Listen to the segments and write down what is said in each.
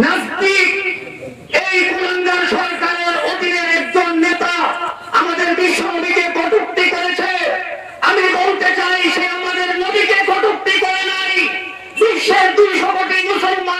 নাস্তিক, এই কুলাঙ্গার সরকারের অধীনের একজন নেতা আমাদের বিশ্ব কটুক্তি করেছে। আমি বলতে চাই, সে আমাদের নবীকে কটুক্তি করে নাই। বিশ্বের দুইশো কোটি মুসলমানের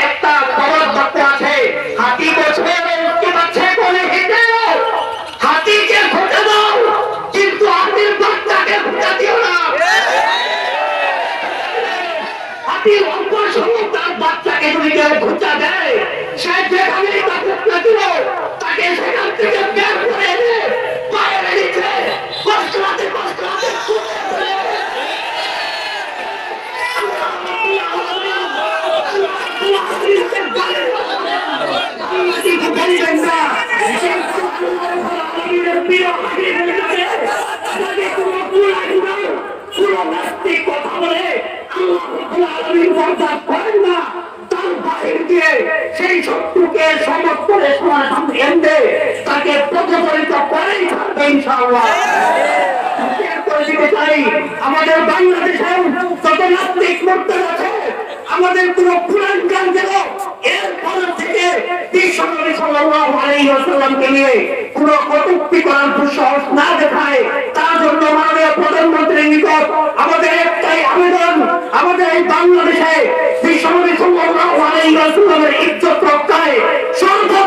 একটা বলে হেঁটে। হাতিকে কিন্তু হাতির হাতি অল্প সময় তার আমাদের বাংলাদেশে যত নাস্তিক মূর্তি আছে, আমাদের কোন পুরাণ গান গেল এরপর থেকে বিশ্বনবী সাল্লাল্লাহু আলাইহি ওয়াসাল্লামকে নিয়ে কোন কটূক্তি করার দুঃসাহস না বাংলাদেশে বিশ্বনবী সাল্লাল্লাহু আলাইহি ওয়াসাল্লামের ইজ্জত রক্ষায় সর্বোচ্চ